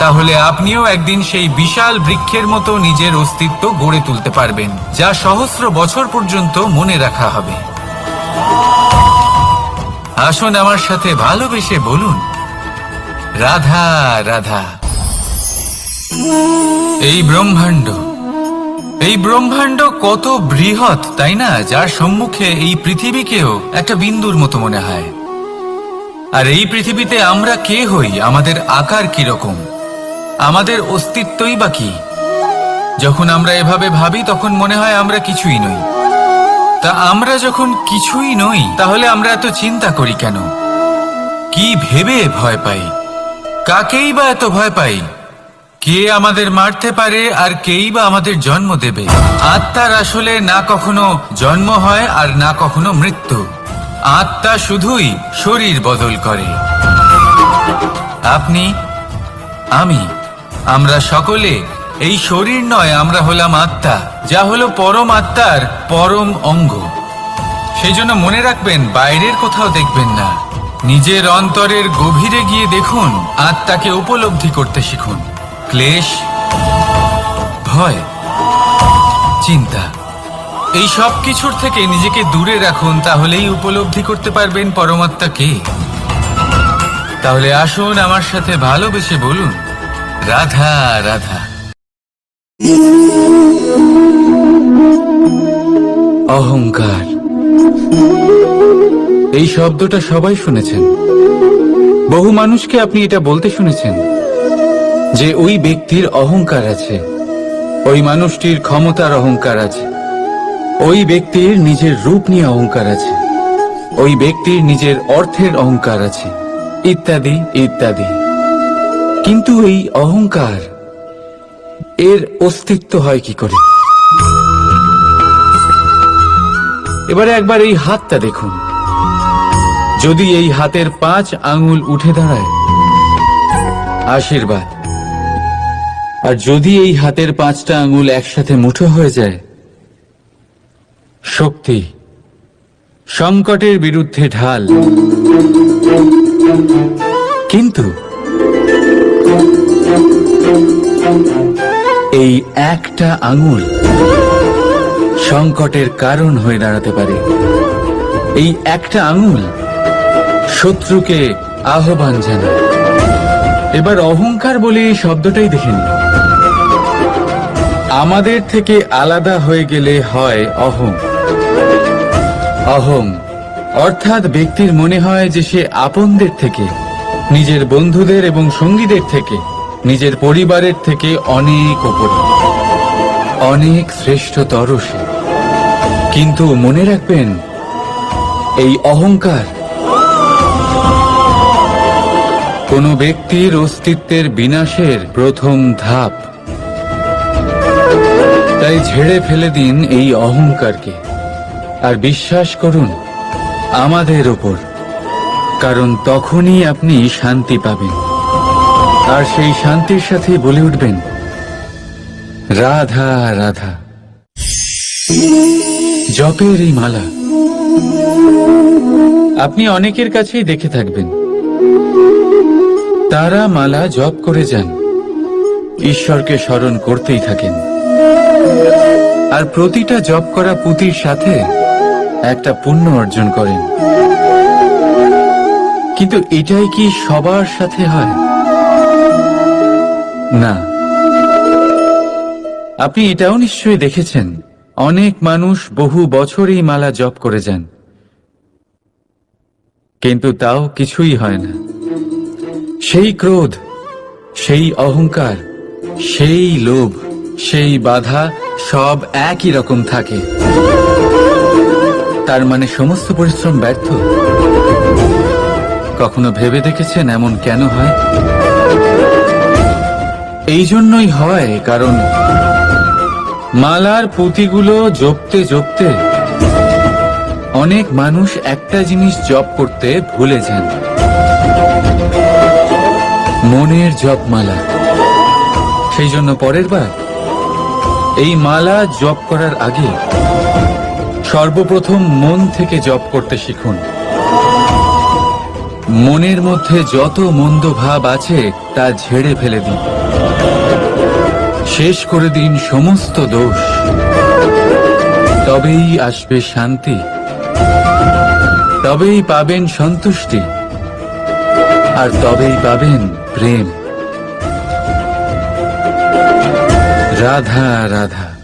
তাহলে আপনিও একদিন সেই বিশাল বৃক্ষের মতো নিজের অস্তিত্ব গড়ে তুলতে পারবেন, যা সহস্র বছর পর্যন্ত মনে রাখা হবে। আসুন আমার সাথে ভালোবেসে বলুন, রাধা রাধা। এই ব্রহ্মাণ্ড এই ব্রহ্মাণ্ড কত বৃহৎ, তাই না? যার সম্মুখে এই পৃথিবীকেও একটা বিন্দুর মতো মনে হয়। আর এই পৃথিবীতে আমরা কে হই? আমাদের আকার কি রকম আমাদের অস্তিত্বই বা কি? যখন আমরা এভাবে ভাবি, তখন মনে হয় আমরা কিছুই নই। তা আমরা যখন কিছুই নই, তাহলে আমরা এত চিন্তা করি কেন? কি ভেবে ভয় পাই? কাকেই বা এত ভয় পাই? কে আমাদের মারতে পারে আর কেই বা আমাদের জন্ম দেবে? আত্মার আসলে না কখনো জন্ম হয় আর না কখনো মৃত্যু। আত্মা শুধুই শরীর বদল করে। আপনি? আমি? আমরা সকলে, এই শরীর নয় আমরা হলাম আত্মা, যা হলো পরম আত্মার পরম অঙ্গ। সেই জন্য মনে রাখবেন, বাইরের কোথাও দেখবেন না। নিজের অন্তরের গভীরে গিয়ে দেখুন, আত্মাকে উপলব্ধি করতে শিখুন। ক্লেশ, ভয়, চিন্তা, এই সব কিছুর থেকে নিজেকে দূরে রাখুন, তাহলেই উপলব্ধি করতে পারবেন পরমাত্মা কে। তাহলে আসুন আমার সাথে ভালোবেসে বলুন রাধা রাধা। অহংকার। এই শব্দটা সবাই শুনেছেন। বহু মানুষকে আপনি এটা বলতে শুনেছেন যে ওই ব্যক্তির অহংকার আছে, ওই মানুষটির ক্ষমতার অহংকার আছে, ওই ব্যক্তির নিজের রূপ নিয়ে অহংকার আছে, ওই ব্যক্তির নিজের অর্থের অহংকার আছে, ইত্যাদি ইত্যাদি। কিন্তু এই অহংকার, এর অস্তিত্ব হয় কি করে? এবারে একবার এই হাতটা দেখুন। যদি এই হাতের পাঁচ আঙুল উঠে দাঁড়ায়, আশীর্বাদ। আর যদি এই হাতের পাঁচটা আঙুল একসাথে মুঠো হয়ে যায়, শক্তি সংকটের বিরুদ্ধে ঢাল। কিন্তু এই একটা আঙুল সংকটের কারণ হয়ে দাঁড়াতে পারে। এই একটা আঙুল শত্রুকে আহ্বান জানায়। এবার অহংকার বলে এই শব্দটাই দেখে নিন। আমাদের থেকে আলাদা হয়ে গেলে হয় অহং। অহং অর্থাৎ ব্যক্তির মনে হয় যে সে আপনদের থেকে নিজের বন্ধুদের এবং সঙ্গীদের থেকে, নিজের পরিবারের থেকে অনেক ওপরে অনেক শ্রেষ্ঠতর সে। কিন্তু মনে রাখবেন, এই অহংকার কোনো ব্যক্তির অস্তিত্বের বিনাশের প্রথম ধাপ। তাই ঝেড়ে ফেলে দিন এই অহংকারকে। আর বিশ্বাস করুন, আমাদের ওপর কারণ তখনই আপনি শান্তি পাবেন। আর সেই শান্তির সাথে বলে উঠবেন, রাধা রাধা। জপের এই মালা আপনি অনেকের কাছেই দেখে থাকবেন। তারা মালা জপ করে যান, ঈশ্বরকে স্মরণ করতেই থাকেন। আর প্রতিটা জপ করা পুঁতির সাথে একটা পুণ্য অর্জন করেন। কিন্তু এটাই কি সবার সাথে হয়? না। আপনি এটাও নিশ্চয়ই দেখেছেন। অনেক মানুষ বহু বছর এই মালা জপ করে যান। কিন্তু তাও কিছুই হয় না। সেই ক্রোধ, সেই অহংকার, সেই লোভ, সেই বাধা সব একই রকম থাকে। তার মানে সমস্ত পরিশ্রম ব্যর্থ। কখনো ভেবে দেখেছেন এমন কেন হয়? এই জন্যই হয়, কারণ মালার পুঁতিগুলো জপতে জপতে অনেক মানুষ একটা জিনিস জপ করতে ভুলে যান। মনের জপমালা। সেই জন্য পরের বার এই মালা জপ করার আগে সর্বপ্রথম মন থেকে জপ করতে শিখুন। মনের মধ্যে যত মন্দ ভাব আছে, তা ঝেড়ে ফেলে দিন। শেষ করে দিন সমস্ত দোষ। তবেই আসবে শান্তি। তবেই পাবেন সন্তুষ্টি। আর তবেই পাবেন প্রেম। রাধা রাধা।